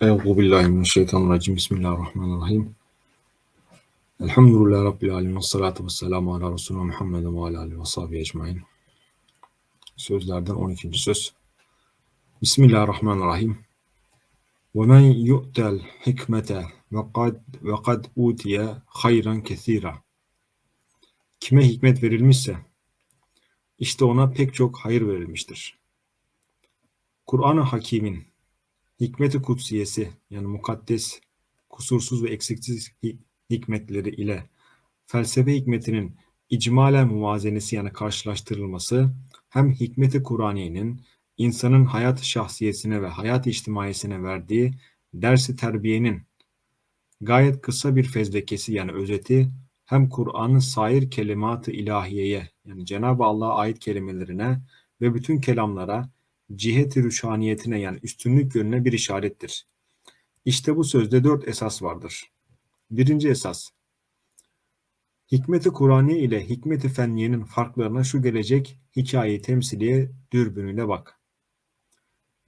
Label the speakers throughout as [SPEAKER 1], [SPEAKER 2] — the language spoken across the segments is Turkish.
[SPEAKER 1] Euzu billahi mineşşeytanirracim. Bismillahirrahmanirrahim. Elhamdülillahi Rabbil alemin. Ve salatu ve selamu ala Resulüne Muhammedin ve ala alihi ve sahbihi ecmain. Sözlerden 12. söz. Bismillahirrahmanirrahim. Ve men yu'tel hikmete ve kad ve kad utiye hayran kesira. Kime hikmet verilmişse işte ona pek çok hayır verilmiştir. Kur'an-ı Hakîm'in hikmeti kutsiyesi yani mukaddes, kusursuz ve eksiksiz hikmetleri ile felsefe hikmetinin icmalen muvazenesi yani karşılaştırılması hem hikmeti Kur'aniyenin insanın hayat şahsiyesine ve hayat içtimaiyesine verdiği dersi terbiyenin gayet kısa bir fezlekesi yani özeti hem Kur'an'ın sair kelimat-ı ilahiyeye yani Cenab-ı Allah'a ait kelimelerine ve bütün kelamlara cihet-i rüşaniyetine yani üstünlük yönüne bir işarettir. İşte bu sözde dört esas vardır. Birinci esas, hikmeti Kur'ani ile hikmeti fenniyenin farklarına şu gelecek hikayeyi temsiliye dürbünüyle bak.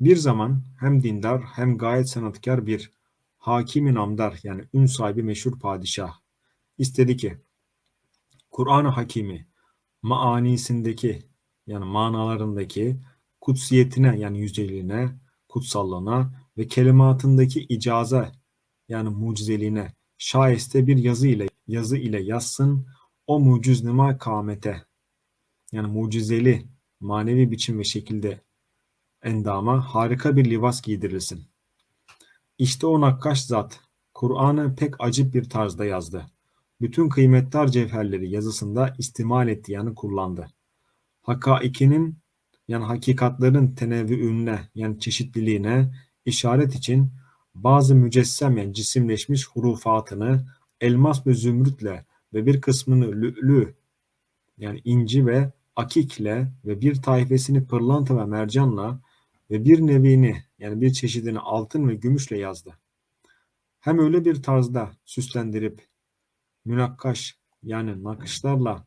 [SPEAKER 1] Bir zaman hem dindar hem gayet sanatkar bir hakimi namdar yani ün sahibi meşhur padişah istedi ki Kur'an-ı Hakimi maanisindeki yani manalarındaki kutsiyetine yani yüceliğine, kutsallığına ve kelimatındaki icaza yani mucizeliğine şayeste bir yazı ile yazı ile yazsın o muciznema kamete yani mucizeli manevi biçim ve şekilde endama harika bir libas giydirilsin. İşte o nakkaş zat Kur'an'ı pek acip bir tarzda yazdı. Bütün kıymetli cevherleri yazısında istimal etti yani kullandı. Hakaikinin yani hakikatların tenevvüünne yani çeşitliliğine işaret için bazı mücessem yani cisimleşmiş hurufatını elmas ve zümrütle ve bir kısmını lü'lü yani inci ve akikle ve bir tayfesini pırlanta ve mercanla ve bir nevini yani bir çeşidini altın ve gümüşle yazdı. Hem öyle bir tarzda süslendirip münakkaş yani nakışlarla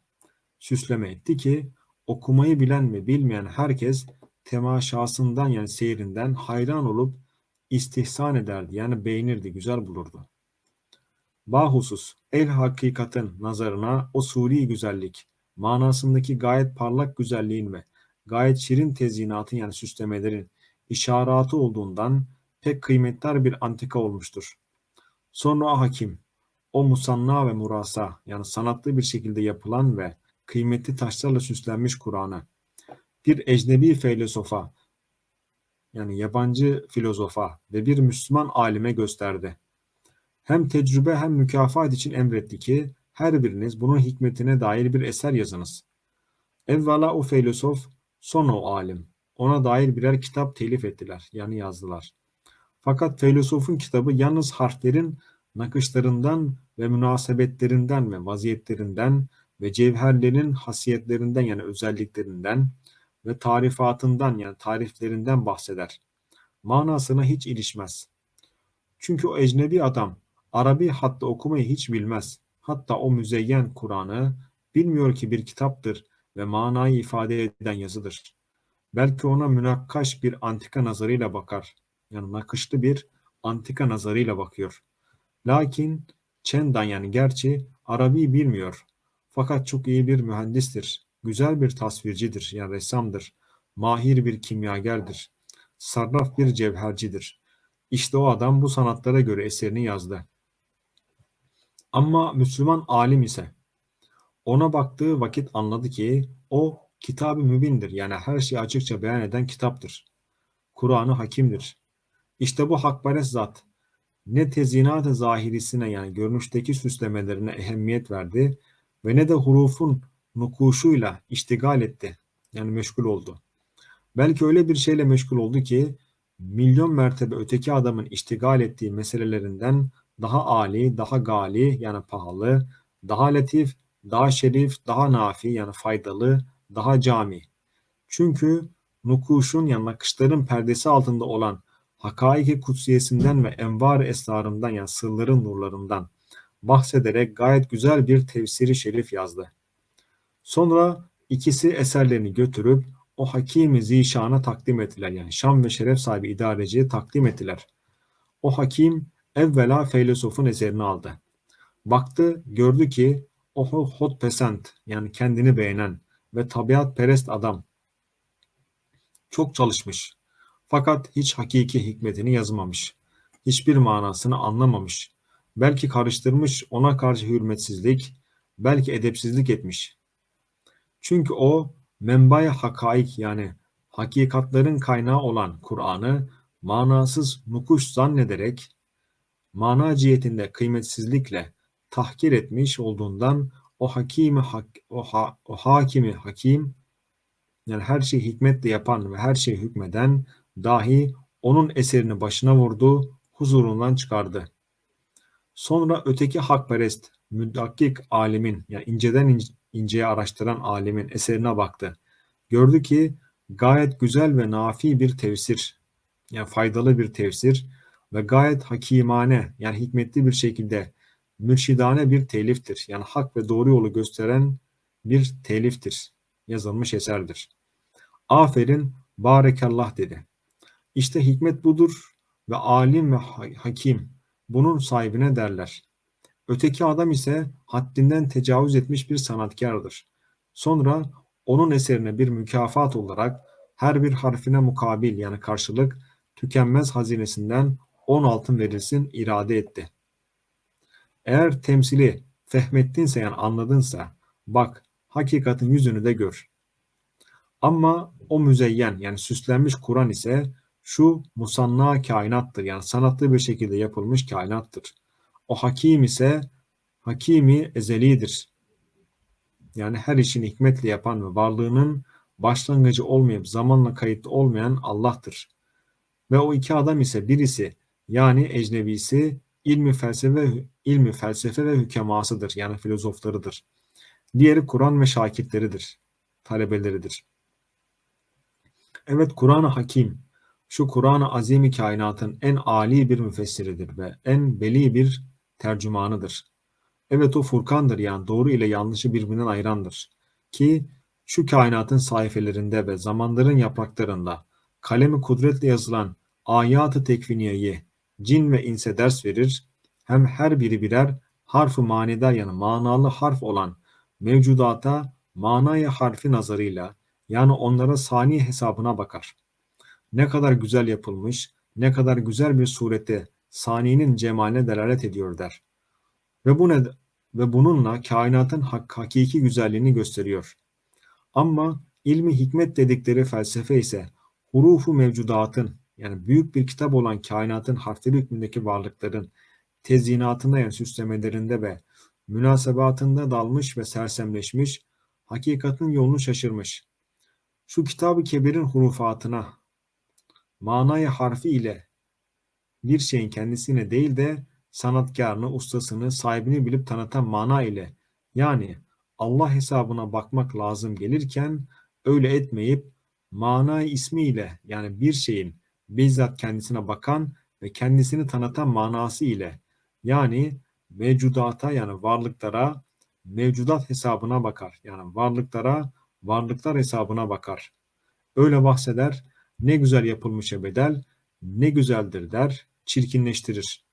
[SPEAKER 1] süsleme etti ki okumayı bilen ve bilmeyen herkes temaşasından yani seyrinden hayran olup istihsan ederdi. Yani beğenirdi, güzel bulurdu. Bahusus, el hakikatin nazarına o suri güzellik, manasındaki gayet parlak güzelliğin ve gayet şirin tezyinatın yani süslemelerin işaratı olduğundan pek kıymetli bir antika olmuştur. Sonra hakim, o musanna ve murasa yani sanatlı bir şekilde yapılan ve kıymetli taşlarla süslenmiş Kur'an'ı bir ecnebi filozofa yani yabancı filozofa ve bir Müslüman alime gösterdi. Hem tecrübe hem mükafat için emretti ki her biriniz bunun hikmetine dair bir eser yazınız. Evvela o filozof, sonra o alim. Ona dair birer kitap telif ettiler, yani yazdılar. Fakat filozofun kitabı yalnız harflerin nakışlarından ve münasebetlerinden ve vaziyetlerinden ve cevherlerin hasiyetlerinden yani özelliklerinden ve tarifatından yani tariflerinden bahseder. Manasına hiç ilişmez. Çünkü o ecnebi adam Arabi hatta okumayı hiç bilmez. Hatta o müzeyyen Kur'an'ı bilmiyor ki bir kitaptır ve manayı ifade eden yazıdır. Belki ona münakkaş bir antika nazarıyla bakar. Yani nakışlı bir antika nazarıyla bakıyor. Lakin Çendan yani gerçi Arabi bilmiyor fakat çok iyi bir mühendistir. Güzel bir tasvircidir yani ressamdır. Mahir bir kimyagerdir. Sarraf bir cevhercidir. İşte o adam bu sanatlara göre eserini yazdı. Ama Müslüman alim ise ona baktığı vakit anladı ki o kitabı mübindir. Yani her şeyi açıkça beyan eden kitaptır. Kur'an'ı hakimdir. İşte bu hakbares zat ne tezinat-ı zahirisine yani görünüşteki süslemelerine ehemmiyet verdi ve ne de hurufun nukuşuyla iştigal etti. Yani meşgul oldu. Belki öyle bir şeyle meşgul oldu ki milyon mertebe öteki adamın iştigal ettiği meselelerinden daha âli, daha gali yani pahalı, daha latif, daha şerif, daha nafi yani faydalı, daha cami. Çünkü nukuşun yani nakışların perdesi altında olan hakaiki kutsiyesinden ve envar esrarından yani sırların nurlarından bahsederek gayet güzel bir tefsiri şerif yazdı. Sonra ikisi eserlerini götürüp o Hakim-i Zişan'a takdim ettiler. Yani Şam ve şeref sahibi idareciye takdim ettiler. O hakim evvela filozofun eserini aldı. Baktı, gördü ki o hotpesent yani kendini beğenen ve tabiat perest adam çok çalışmış. Fakat hiç hakiki hikmetini yazmamış. Hiçbir manasını anlamamış. Belki karıştırmış ona karşı hürmetsizlik, belki edepsizlik etmiş. Çünkü o menbaya hakaik yani hakikatların kaynağı olan Kur'an'ı manasız nukuş zannederek mana cihetinde kıymetsizlikle tahkir etmiş olduğundan o hakimi hak, o, ha, o hakimi hakim yani her şeyi hikmetle yapan ve her şeyi hükmeden dahi onun eserini başına vurdu, huzurundan çıkardı. Sonra öteki hakperest, müddakik alimin yani inceden ince, inceye araştıran alimin eserine baktı. Gördü ki gayet güzel ve nafi bir tefsir, yani faydalı bir tefsir ve gayet hakimane yani hikmetli bir şekilde mürşidane bir teliftir. Yani hak ve doğru yolu gösteren bir teliftir. Yazılmış eserdir. Aferin, barekallah dedi. İşte hikmet budur ve alim ve hakim bunun sahibine derler. Öteki adam ise haddinden tecavüz etmiş bir sanatkardır. Sonra onun eserine bir mükafat olarak her bir harfine mukabil yani karşılık tükenmez hazinesinden on altın verilsin irade etti. Eğer temsili fehmettinse yani anladınsa bak hakikatin yüzünü de gör. Ama o müzeyyen yani süslenmiş Kur'an ise şu musanna kainattır. Yani sanatlı bir şekilde yapılmış kainattır. O hakim ise hakimi ezelidir. Yani her işini hikmetle yapan ve varlığının başlangıcı olmayıp zamanla kayıtlı olmayan Allah'tır. Ve o iki adam ise birisi yani ecnebisi ilmi felsefe ilmi felsefe ve hükemasıdır. Yani filozoflarıdır. Diğeri Kur'an ve şakitleridir. Talebeleridir. Evet Kur'an-ı Hakim şu Kur'an-ı Azimi kainatın en âli bir müfessiridir ve en beli bir tercümanıdır. Evet o Furkan'dır yani doğru ile yanlışı birbirinden ayırandır. Ki şu kainatın sayfelerinde ve zamanların yapraklarında kalemi kudretle yazılan ayat-ı tekviniyeyi cin ve inse ders verir, hem her biri birer harf-ı manidar yani manalı harf olan mevcudata manaya harfi nazarıyla yani onlara sani hesabına bakar. Ne kadar güzel yapılmış, ne kadar güzel bir surette saninin cemaline delalet ediyor der. Ve bu ne ve bununla kainatın hak, hakiki güzelliğini gösteriyor. Ama ilmi hikmet dedikleri felsefe ise hurufu mevcudatın yani büyük bir kitap olan kainatın harfleri hükmündeki varlıkların tezyinatında yani süslemelerinde ve münasebatında dalmış ve sersemleşmiş, hakikatin yolunu şaşırmış. Şu kitabı kebirin hurufatına, manayı harfi ile bir şeyin kendisine değil de sanatkarını, ustasını, sahibini bilip tanıtan mana ile yani Allah hesabına bakmak lazım gelirken öyle etmeyip mana ismiyle yani bir şeyin bizzat kendisine bakan ve kendisini tanıtan manası ile yani mevcudata yani varlıklara mevcudat hesabına bakar. Yani varlıklara varlıklar hesabına bakar. Öyle bahseder, ne güzel yapılmışa bedel, ne güzeldir der, çirkinleştirir.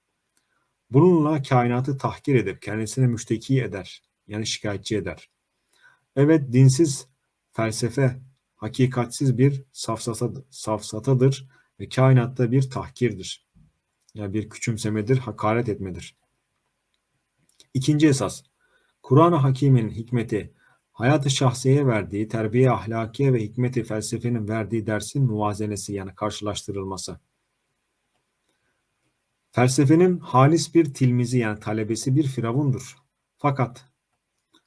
[SPEAKER 1] Bununla kainatı tahkir edip kendisine müşteki eder. Yani şikayetçi eder. Evet dinsiz felsefe hakikatsiz bir safsatadır ve kainatta bir tahkirdir. Yani bir küçümsemedir, hakaret etmedir. İkinci esas, Kur'an-ı Hakim'in hikmeti, hayatı şahsiye verdiği, terbiye ahlakiye ve hikmeti felsefenin verdiği dersin muvazenesi yani karşılaştırılması. Felsefenin halis bir tilmizi yani talebesi bir firavundur. Fakat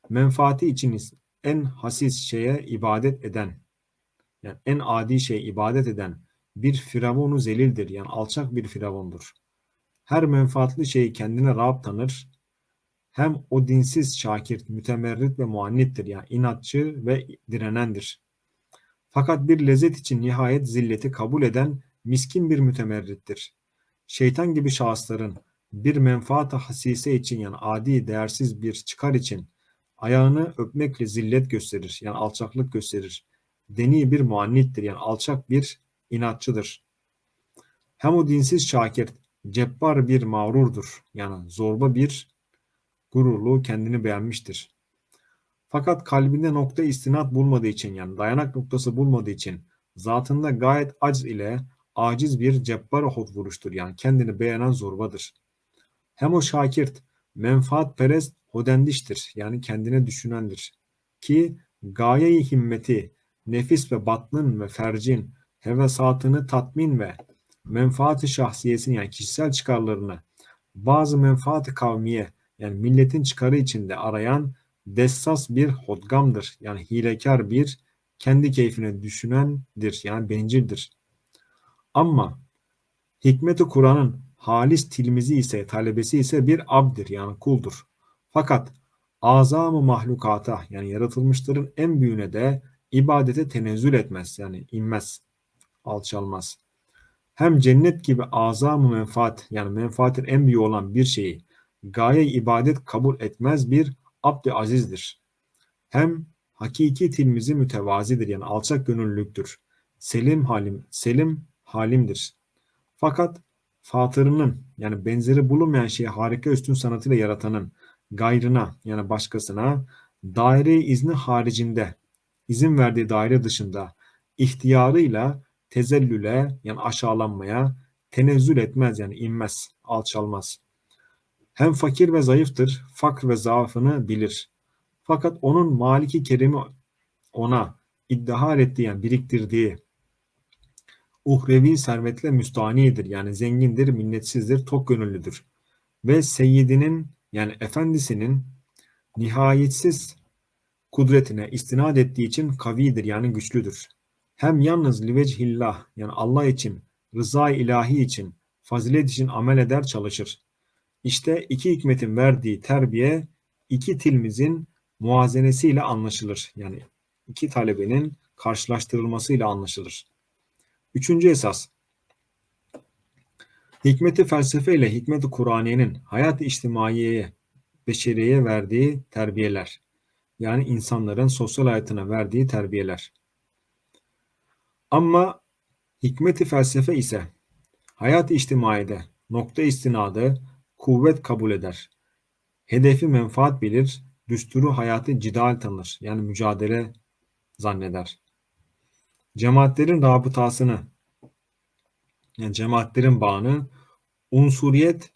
[SPEAKER 1] menfaati için en hasis şeye ibadet eden, yani en adi şeye ibadet eden bir firavunu zelildir. Yani alçak bir firavundur. Her menfaatli şeyi kendine Rab tanır. Hem o dinsiz şakir, mütemerrit ve muannittir. Yani inatçı ve direnendir. Fakat bir lezzet için nihayet zilleti kabul eden miskin bir mütemerrittir. Şeytan gibi şahısların bir menfaat hasise için yani adi, değersiz bir çıkar için ayağını öpmekle zillet gösterir. Yani alçaklık gösterir. Deni bir muannittir. Yani alçak bir inatçıdır. Hem o dinsiz şakir cebbar bir mağrurdur. Yani zorba bir gururlu kendini beğenmiştir. Fakat kalbinde nokta istinat bulmadığı için yani dayanak noktası bulmadığı için zatında gayet acz ile aciz bir cebbar hod vuruştur. Yani kendini beğenen zorbadır. Hem o şakirt menfaat perest hodendiştir. Yani kendine düşünendir. Ki gaye himmeti nefis ve batnın ve fercin hevesatını tatmin ve menfaati şahsiyesini yani kişisel çıkarlarını bazı menfaati kavmiye yani milletin çıkarı içinde arayan dessas bir hodgamdır. Yani hilekar bir kendi keyfine düşünendir. Yani bencildir. Ama hikmeti Kur'an'ın halis tilmizi ise talebesi ise bir abdir yani kuldur. Fakat azamı mahlukata yani yaratılmışların en büyüğüne de ibadete tenezzül etmez yani inmez, alçalmaz. Hem cennet gibi azamı menfaat yani menfaatin en büyüğü olan bir şeyi gaye ibadet kabul etmez bir abd azizdir. Hem hakiki tilmizi mütevazidir yani alçak gönüllülüktür. Selim halim, selim halimdir. Fakat fatırının yani benzeri bulunmayan şeyi harika üstün sanatıyla yaratanın gayrına yani başkasına daire izni haricinde izin verdiği daire dışında ihtiyarıyla tezellüle yani aşağılanmaya tenezzül etmez yani inmez, alçalmaz. Hem fakir ve zayıftır, fakr ve zaafını bilir. Fakat onun maliki kerimi ona iddihar ettiği biriktirdiği uhrevi servetle müstanidir. Yani zengindir, minnetsizdir, tok gönüllüdür. Ve seyyidinin yani efendisinin nihayetsiz kudretine istinad ettiği için kavidir yani güçlüdür. Hem yalnız livecihillah yani Allah için, rıza ilahi için, fazilet için amel eder çalışır. İşte iki hikmetin verdiği terbiye iki tilmizin muazenesiyle anlaşılır. Yani iki talebenin karşılaştırılmasıyla anlaşılır. Üçüncü esas. Hikmeti felsefe ile hikmeti Kur'aniyenin hayat-ı içtimaiyeye, beşeriyeye verdiği terbiyeler. Yani insanların sosyal hayatına verdiği terbiyeler. Ama hikmeti felsefe ise hayat-ı içtimaiyede nokta istinadı kuvvet kabul eder. Hedefi menfaat bilir, düsturu hayatı cidal tanır. Yani mücadele zanneder. Cemaatlerin rabıtasını yani cemaatlerin bağını unsuriyet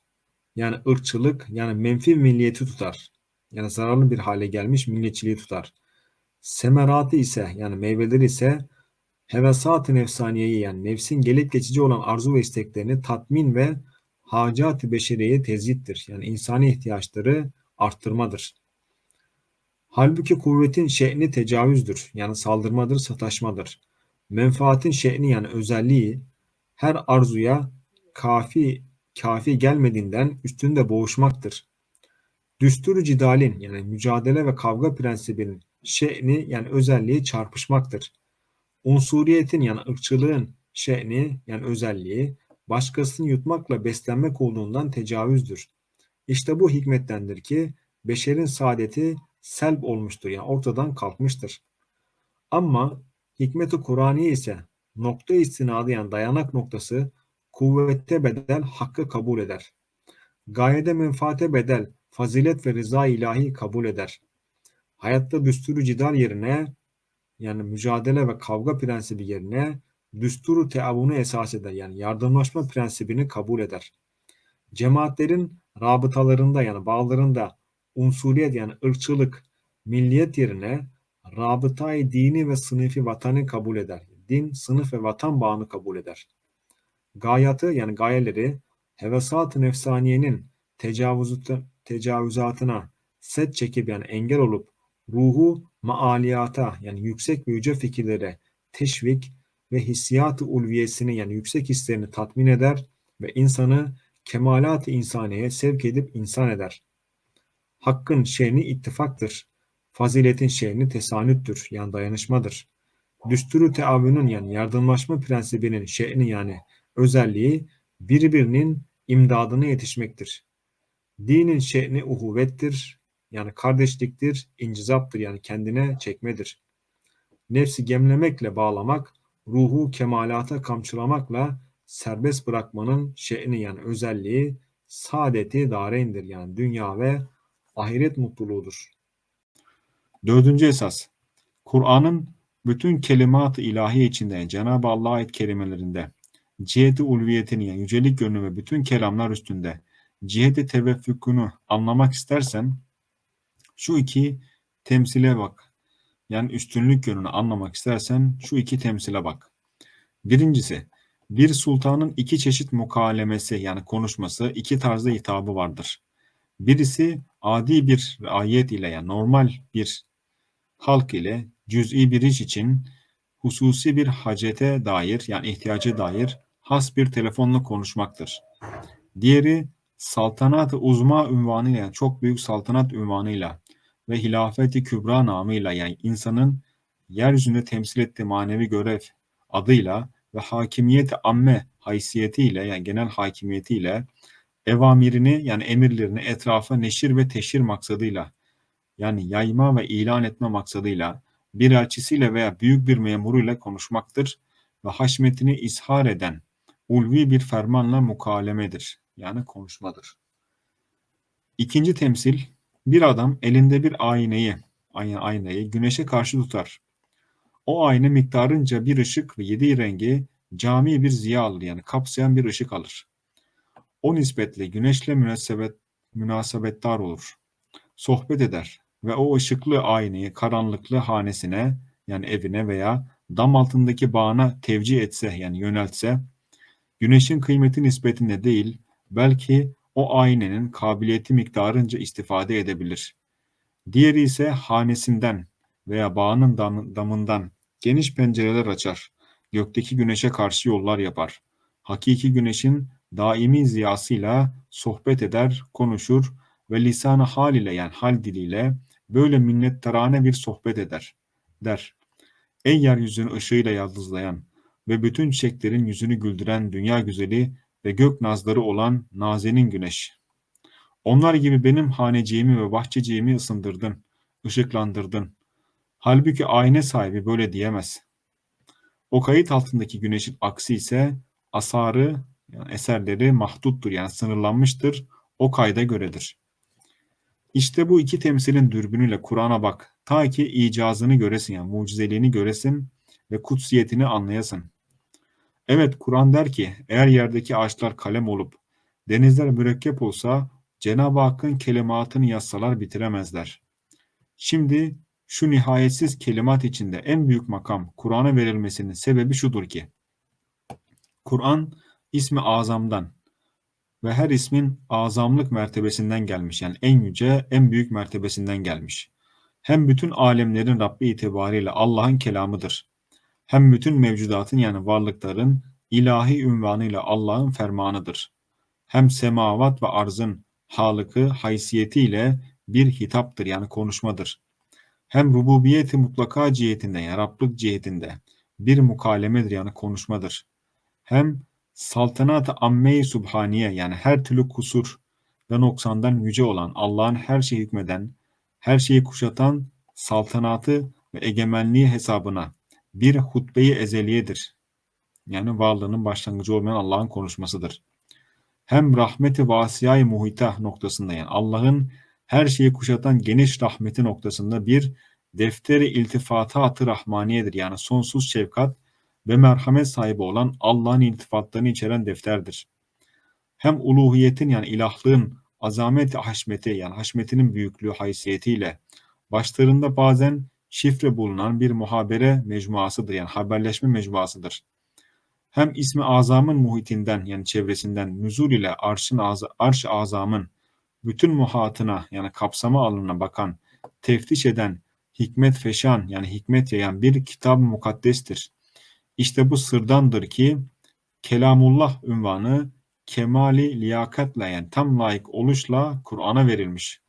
[SPEAKER 1] yani ırkçılık yani menfi milliyeti tutar. Yani zararlı bir hale gelmiş milliyetçiliği tutar. Semeratı ise yani meyveleri ise hevesat-ı nefsaniyeyi yani nefsin gelip geçici olan arzu ve isteklerini tatmin ve hacat-ı beşeriyeye tezyittir. Yani insani ihtiyaçları arttırmadır. Halbuki kuvvetin şe'ni tecavüzdür. Yani saldırmadır, sataşmadır. Menfaatin şe'ni yani özelliği her arzuya kafi kafi gelmediğinden üstünde boğuşmaktır. Düsturu cidalin yani mücadele ve kavga prensibinin şe'ni yani özelliği çarpışmaktır. Unsuriyetin yani ırkçılığın şe'ni yani özelliği başkasını yutmakla beslenmek olduğundan tecavüzdür. İşte bu hikmettendir ki beşerin saadeti selb olmuştur yani ortadan kalkmıştır. Ama hikmeti Kur'aniye ise nokta istinadı yani dayanak noktası kuvvette bedel hakkı kabul eder. Gayede menfaate bedel fazilet ve rıza ilahi kabul eder. Hayatta düsturu cidal yerine yani mücadele ve kavga prensibi yerine düsturu teavunu esas eder. Yani yardımlaşma prensibini kabul eder. Cemaatlerin rabıtalarında yani bağlarında unsuriyet yani ırkçılık, milliyet yerine rabıtayı dini ve sınıfi vatanı kabul eder. Din, sınıf ve vatan bağını kabul eder. Gayatı yani gayeleri hevesat-ı nefsaniyenin tecavüzatına set çekip yani engel olup ruhu maaliyata yani yüksek ve yüce fikirlere teşvik ve hissiyat-ı ulviyesini yani yüksek hislerini tatmin eder ve insanı kemalat-ı insaniye sevk edip insan eder. Hakkın şe'ni ittifaktır. Faziletin şe'ni tesanüttür yani dayanışmadır. Düsturu teavünün yani yardımlaşma prensibinin şe'ni yani özelliği birbirinin imdadına yetişmektir. Dinin şe'ni uhuvvettir yani kardeşliktir, incizaptır yani kendine çekmedir. Nefsi gemlemekle bağlamak, ruhu kemalata kamçılamakla serbest bırakmanın şe'ni yani özelliği saadeti dareyndir yani dünya ve ahiret mutluluğudur. Dördüncü esas. Kur'an'ın bütün kelimat-ı ilahi içinde Cenab-ı Allah'a ait kelimelerinde ciheti ulviyetini yani yücelik yönü ve bütün kelamlar üstünde ciheti teveffükünü anlamak istersen şu iki temsile bak. Yani üstünlük yönünü anlamak istersen şu iki temsile bak. Birincisi, bir sultanın iki çeşit mukalemesi yani konuşması, iki tarzda hitabı vardır. Birisi adi bir ayet ile yani normal bir halk ile cüz'i bir iş için hususi bir hacete dair yani ihtiyacı dair has bir telefonla konuşmaktır. Diğeri saltanat-ı uzma ünvanıyla yani çok büyük saltanat ünvanıyla ve hilafeti kübra namıyla yani insanın yeryüzünde temsil ettiği manevi görev adıyla ve hakimiyet amme haysiyetiyle yani genel hakimiyetiyle evamirini yani emirlerini etrafa neşir ve teşhir maksadıyla yani yayma ve ilan etme maksadıyla bir elçisiyle veya büyük bir memuruyla konuşmaktır ve haşmetini ishar eden ulvi bir fermanla mukalemedir. Yani konuşmadır. İkinci temsil, bir adam elinde bir aynayı, aynayı güneşe karşı tutar. O ayna miktarınca bir ışık ve yedi rengi cami bir ziya alır yani kapsayan bir ışık alır. O nispetle güneşle münasebet, münasebettar olur. Sohbet eder ve o ışıklı aynayı karanlıklı hanesine yani evine veya dam altındaki bağına tevcih etse yani yöneltse güneşin kıymeti nispetinde değil belki o aynenin kabiliyeti miktarınca istifade edebilir. Diğeri ise hanesinden veya bağının dam damından geniş pencereler açar. Gökteki güneşe karşı yollar yapar. Hakiki güneşin daimi ziyasıyla sohbet eder, konuşur ve lisan-ı hal ile yani hal diliyle böyle minnettarane bir sohbet eder. Der. Ey yeryüzünü ışığıyla yaldızlayan ve bütün çiçeklerin yüzünü güldüren dünya güzeli ve gök nazları olan nazenin güneş. Onlar gibi benim haneciğimi ve bahçeciğimi ısındırdın, ışıklandırdın. Halbuki ayna sahibi böyle diyemez. O kayıt altındaki güneşin aksi ise asarı, yani eserleri mahduttur yani sınırlanmıştır, o kayda göredir. İşte bu iki temsilin dürbünüyle Kur'an'a bak. Ta ki icazını göresin yani mucizeliğini göresin ve kutsiyetini anlayasın. Evet Kur'an der ki eğer yerdeki ağaçlar kalem olup denizler mürekkep olsa Cenab-ı Hakk'ın kelimatını yazsalar bitiremezler. Şimdi şu nihayetsiz kelimat içinde en büyük makam Kur'an'a verilmesinin sebebi şudur ki Kur'an ismi azamdan ve her ismin azamlık mertebesinden gelmiş. Yani en yüce, en büyük mertebesinden gelmiş. Hem bütün alemlerin Rabbi itibariyle Allah'ın kelamıdır. Hem bütün mevcudatın yani varlıkların ilahi ünvanıyla Allah'ın fermanıdır. Hem semavat ve arzın halıkı haysiyetiyle bir hitaptır yani konuşmadır. Hem rububiyeti mutlaka cihetinde yani cihetinde bir mukalemedir yani konuşmadır. Hem saltanat-ı amme-i subhaniye yani her türlü kusur ve noksandan yüce olan Allah'ın her şeyi hükmeden, her şeyi kuşatan saltanatı ve egemenliği hesabına bir hutbeyi ezeliyedir. Yani varlığının başlangıcı olmayan Allah'ın konuşmasıdır. Hem rahmeti vasiyay muhita noktasında yani Allah'ın her şeyi kuşatan geniş rahmeti noktasında bir defteri iltifatatı rahmaniyedir. Yani sonsuz şefkat ve merhamet sahibi olan Allah'ın iltifatlarını içeren defterdir. Hem uluhiyetin yani ilahlığın azamet haşmeti yani haşmetinin büyüklüğü haysiyetiyle başlarında bazen şifre bulunan bir muhabere mecmuasıdır yani haberleşme mecmuasıdır. Hem ismi azamın muhitinden yani çevresinden nüzul ile arşın az, arş azamın bütün muhatına yani kapsama alanına bakan, teftiş eden, hikmet feşan yani hikmet yayan bir kitab-ı mukaddestir. İşte bu sırdandır ki Kelamullah ünvanı kemali liyakatla yani tam layık oluşla Kur'an'a verilmiş.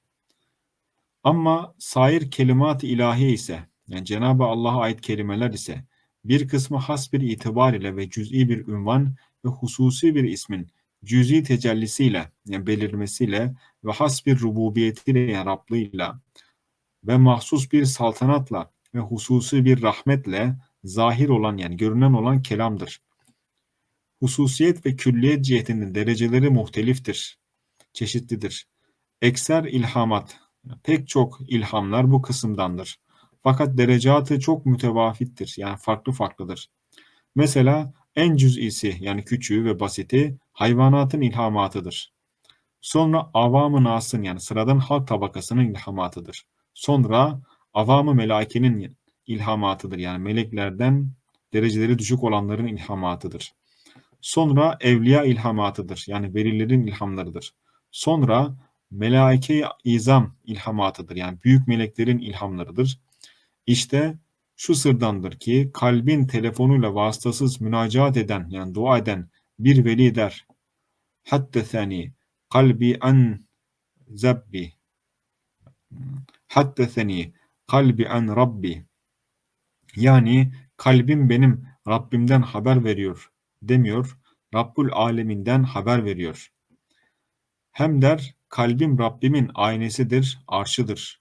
[SPEAKER 1] Ama sair kelimat-ı ilahi ise yani Cenab-ı Allah'a ait kelimeler ise bir kısmı has bir itibar ile ve cüz'i bir ünvan ve hususi bir ismin cüz'i tecellisiyle yani belirmesiyle ve has bir rububiyetiyle yani Rablığıyla ve mahsus bir saltanatla ve hususi bir rahmetle zahir olan yani görünen olan kelamdır. Hususiyet ve külliyet cihetinin dereceleri muhteliftir, çeşitlidir. Ekser ilhamat, pek çok ilhamlar bu kısımdandır. Fakat derecatı çok mütevafittir, yani farklı farklıdır. Mesela en cüz'isi yani küçüğü ve basiti hayvanatın ilhamatıdır. Sonra avamı nasın yani sıradan halk tabakasının ilhamatıdır. Sonra avamı melaikenin ilhamatıdır yani meleklerden dereceleri düşük olanların ilhamatıdır. Sonra evliya ilhamatıdır yani velilerin ilhamlarıdır. Sonra melaike izam ilhamatıdır yani büyük meleklerin ilhamlarıdır. İşte şu sırdandır ki kalbin telefonuyla vasıtasız münacat eden yani dua eden bir veli der. Haddeseni kalbi an zabbi haddeseni kalbi an rabbi yani kalbim benim Rabbimden haber veriyor demiyor. Rabbul aleminden haber veriyor. Hem der kalbim Rabbimin aynesidir, arşıdır.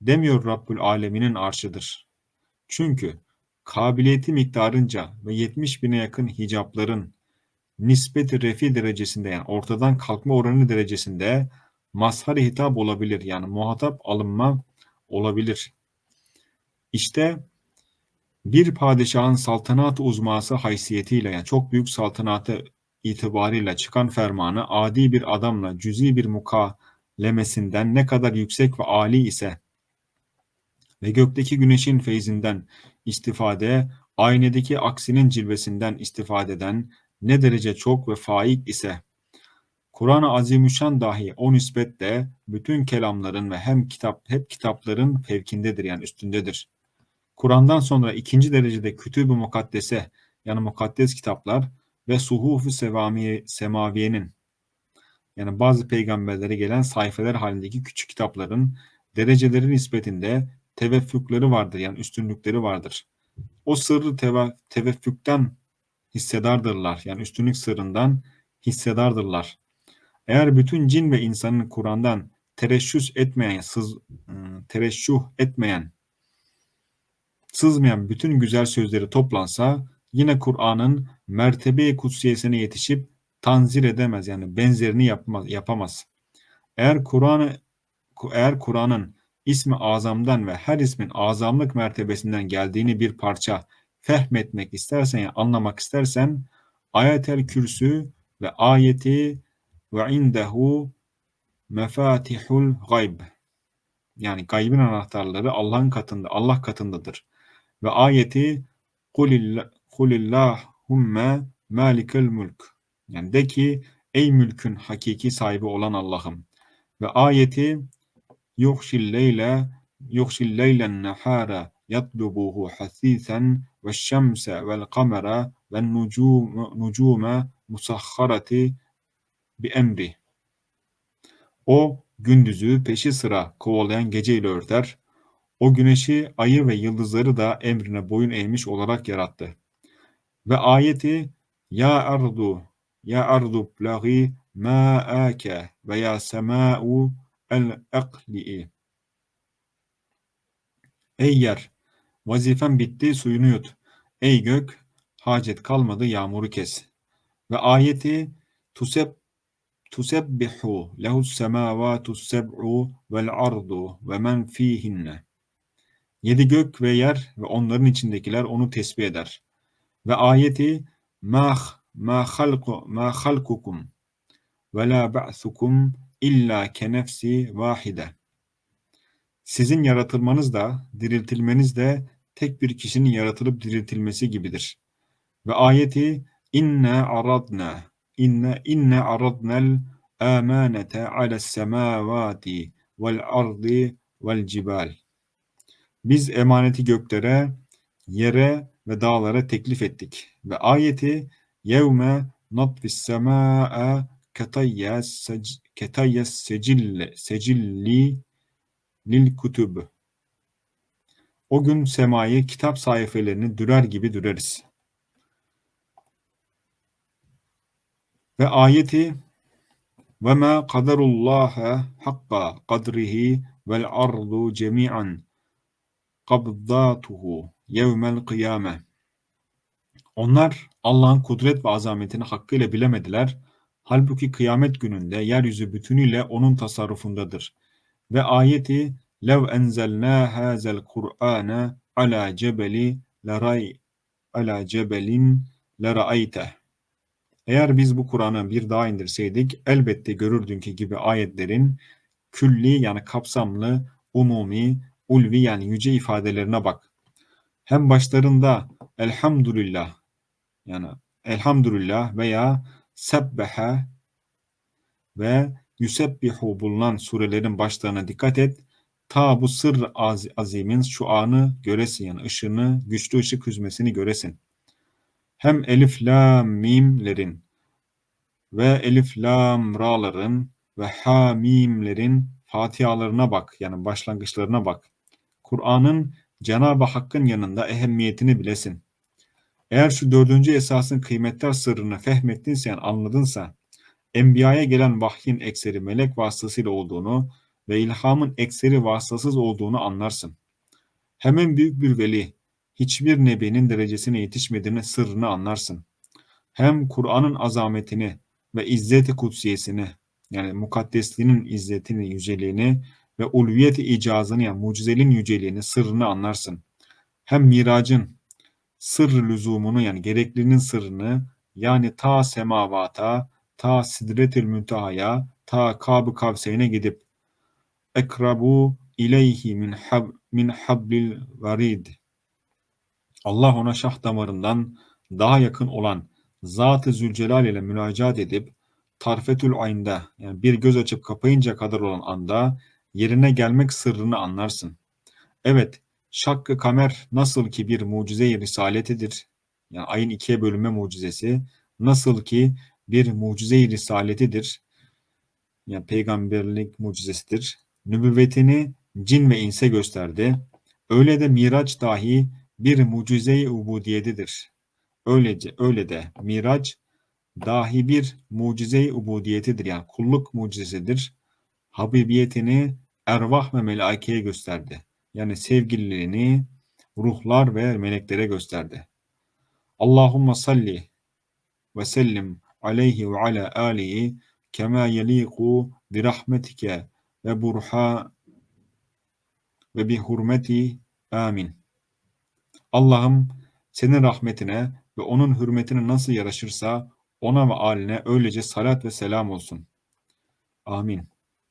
[SPEAKER 1] Demiyor Rabbul aleminin arşıdır. Çünkü kabiliyeti miktarınca ve 70 bine yakın hicapların nispeti refi derecesinde yani ortadan kalkma oranı derecesinde mazhar hitap olabilir. Yani muhatap alınma olabilir. İşte bir padişahın saltanat uzması haysiyetiyle yani çok büyük saltanatı itibariyle çıkan fermanı adi bir adamla cüzi bir mukalemesinden ne kadar yüksek ve âli ise ve gökteki güneşin feyzinden istifade, aynedeki aksinin cilvesinden istifadeden ne derece çok ve faik ise, Kur'an-ı Azimüşşan dahi o nispetle bütün kelamların ve hem kitap hep kitapların fevkindedir yani üstündedir. Kur'an'dan sonra ikinci derecede kütüb-ü mukaddese yani mukaddes kitaplar ve suhuf-u semaviyenin yani bazı peygamberlere gelen sayfeler halindeki küçük kitapların dereceleri nispetinde teveffükleri vardır yani üstünlükleri vardır. O sırrı teve, teveffükten hissedardırlar yani üstünlük sırrından hissedardırlar. Eğer bütün cin ve insanın Kur'an'dan tereşüs etmeyen, sız, ıı, tereşüh etmeyen, sızmayan bütün güzel sözleri toplansa yine Kur'an'ın mertebe-i kutsiyesine yetişip tanzir edemez yani benzerini yapmaz, yapamaz. Eğer Kur'an'ı eğer Kur'an'ın ismi azamdan ve her ismin azamlık mertebesinden geldiğini bir parça fehmetmek istersen, yani anlamak istersen ayetel kürsü ve ayeti ve indehu mefatihul gayb yani gaybın anahtarları Allah'ın katında, Allah katındadır. Ve ayeti kulillahümme malikel mülk yani de ki ey mülkün hakiki sahibi olan Allah'ım. Ve ayeti yuhşil leyle yuhşil leylen nehara yatlubuhu hasisen ve şemse vel kamera ve nucume musahharati bi emri. O gündüzü peşi sıra kovalayan geceyle örter. O güneşi, ayı ve yıldızları da emrine boyun eğmiş olarak yarattı. Ve ayeti Ya ardu, ya ardu plagi ma'ake ve ya sema'u el-ekli'i. Ey yer, vazifen bitti, suyunu yut. Ey gök, hacet kalmadı, yağmuru kes. Ve ayeti tuseb tusebbihu lehus semavatus seb'u vel ardu ve men fihinne. Yedi gök ve yer ve onların içindekiler onu tesbih eder. Ve ayeti ma ma halku ma halkukum ve la ba'sukum illa kenefsi vahide. Sizin yaratılmanız da, diriltilmeniz de tek bir kişinin yaratılıp diriltilmesi gibidir. Ve ayeti inne aradna inne inne aradnel amanete ales semavati vel ardi vel cibal. Biz emaneti göklere, yere ve dağlara teklif ettik. Ve ayeti yevme natfis semâ'e ketayye secille, secilli lil kutub. O gün semayı kitap sayfelerini dürer gibi düreriz. Ve ayeti ve ma kaderullaha hakka kadrihi vel ardu cemi'an kabdatuhu yevmel kıyame. Onlar Allah'ın kudret ve azametini hakkıyla bilemediler. Halbuki kıyamet gününde yeryüzü bütünüyle onun tasarrufundadır. Ve ayeti lev enzelna hazel Kur'ane ala cebeli leray ala cebelin lerayteh. Eğer biz bu Kur'an'ı bir daha indirseydik elbette görürdün ki gibi ayetlerin külli yani kapsamlı, umumi, ulvi yani yüce ifadelerine bak. Hem başlarında elhamdülillah yani elhamdülillah veya sebbehe ve yüsebbihu bulunan surelerin başlarına dikkat et. Ta bu sır az, azimin şu anı göresin yani ışığını, güçlü ışık hüzmesini göresin. Hem elif lam mimlerin ve elif lam ra'ların ve ha mimlerin fatihalarına bak yani başlangıçlarına bak. Kur'an'ın Cenab-ı Hakk'ın yanında ehemmiyetini bilesin. Eğer şu dördüncü esasın kıymetler sırrını fehmettinse yani anladınsa, Enbiya'ya gelen vahyin ekseri melek vasıtasıyla olduğunu ve ilhamın ekseri vasıtasız olduğunu anlarsın. Hemen büyük bir veli, hiçbir nebinin derecesine yetişmediğini sırrını anlarsın. Hem Kur'an'ın azametini ve izzeti kutsiyesini, yani mukaddesliğinin izzetini, yüceliğini ve ulviyeti icazını yani mucizelin yüceliğini, sırrını anlarsın. Hem miracın, sırrı lüzumunu yani gerekliliğinin sırrını yani ta semavata, ta sidretil müntehaya, ta kabı kavseyne gidip ekrabu ileyhi min, hab, min hablil varid. Allah ona şah damarından daha yakın olan Zat-ı Zülcelal ile münacat edip tarfetül aynda yani bir göz açıp kapayınca kadar olan anda yerine gelmek sırrını anlarsın. Evet, Şakkı Kamer nasıl ki bir mucize-i risaletidir, yani ayın ikiye bölünme mucizesi, nasıl ki bir mucize-i risaletidir, yani peygamberlik mucizesidir, nübüvvetini cin ve inse gösterdi, öyle de miraç dahi bir mucize-i ubudiyetidir. Öylece, öyle de miraç dahi bir mucize-i ubudiyetidir, yani kulluk mucizesidir. Habibiyetini ervah ve melaikeye gösterdi yani sevgililiğini ruhlar ve meleklere gösterdi. Allahumme salli ve sellim aleyhi ve ala alihi kema yeliku bi rahmetike ve burha ve bi hurmeti amin. Allah'ım senin rahmetine ve onun hürmetine nasıl yaraşırsa ona ve aline öylece salat ve selam olsun. Amin.